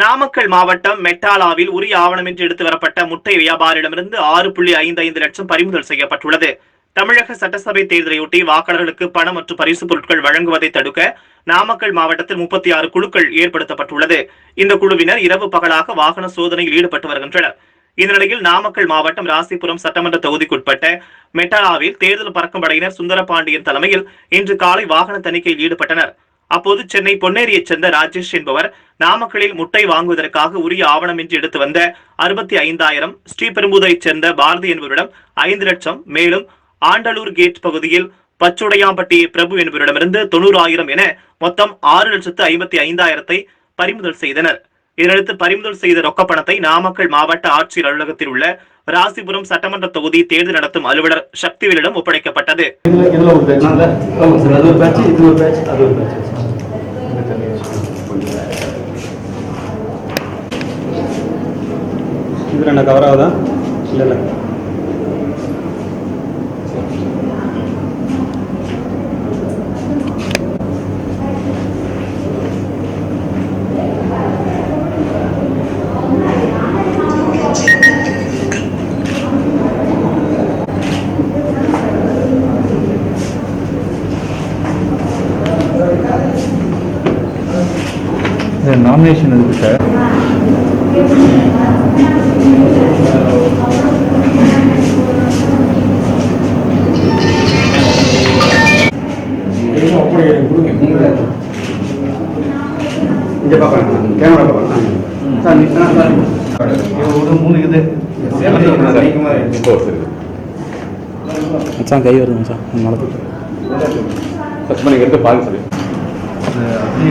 நாமக்கல் மாவட்டம் மெட்டாலாவில் உரிய ஆவணமின்றி எடுத்து வரப்பட்ட முட்டை வியாபாரியிடமிருந்து ஆறு புள்ளி ஐந்து ஐந்து லட்சம் பறிமுதல் செய்யப்பட்டுள்ளது. தமிழக சட்டசபை தேர்தலையொட்டி வாக்காளர்களுக்கு பணம் மற்றும் பரிசுப் பொருட்கள் வழங்குவதை தடுக்க நாமக்கல் மாவட்டத்தில் முப்பத்தி ஆறு குழுக்கள் ஏற்படுத்தப்பட்டுள்ளது. இந்த குழுவினர் இரவு பகலாக வாகன சோதனையில் ஈடுபட்டு வருகின்றனர். இந்த நிலையில் நாமக்கல் மாவட்டம் ராசிபுரம் சட்டமன்ற தொகுதிக்குட்பட்ட மெட்டாலாவில் தேர்தல் பறக்கும் படையினர் சுந்தரபாண்டியன் தலைமையில் இன்று காலை வாகன தணிக்கையில் ஈடுபட்டனர். அப்போது சென்னை பொன்னேரியைச் சேர்ந்த ராஜேஷ் என்பவர் நாமக்கலில் முட்டை வாங்குவதற்காக உரிய ஆவணமின்றி எடுத்து வந்த அறுபத்தி ஐந்தாயிரம் ஸ்ரீபெரும்புதைச் சேர்ந்த பாரதி என்பவரிடம் ஐந்து லட்சம் மேலும் ஆண்டலூர் கேட் பகுதியில் பச்சுடையாம்பட்டி பிரபு என்பவரிடமிருந்து தொண்ணூறாயிரம் என மொத்தம் ஆறு லட்சத்து ஐம்பத்தி ஐந்தாயிரத்தை பறிமுதல் செய்தனர். இதனடுத்து பறிமுதல் செய்த ரொக்கப்பணத்தை நாமக்கல் மாவட்ட ஆட்சியர் அலுவலகத்தில் உள்ள ராசிபுரம் சட்டமன்ற தொகுதி தேர்தல் நடத்தும் அலுவலர் சக்திவேலிடம் ஒப்படைக்கப்பட்டது. இது இதில் என்ன கவர் ஆகுதா? இல்லை இல்லை. நாமினேஷன் இருக்கு சார் இங்கே பார்க்கலாம். கேமரா பார்க்கலாம். சார் நீ சார் சார். ஒரு மூணு இது. மச்சான் கை வருது மச்சான் நடத்து சர்ச் பண்ணி எடுத்து பாருங்க சார். சரி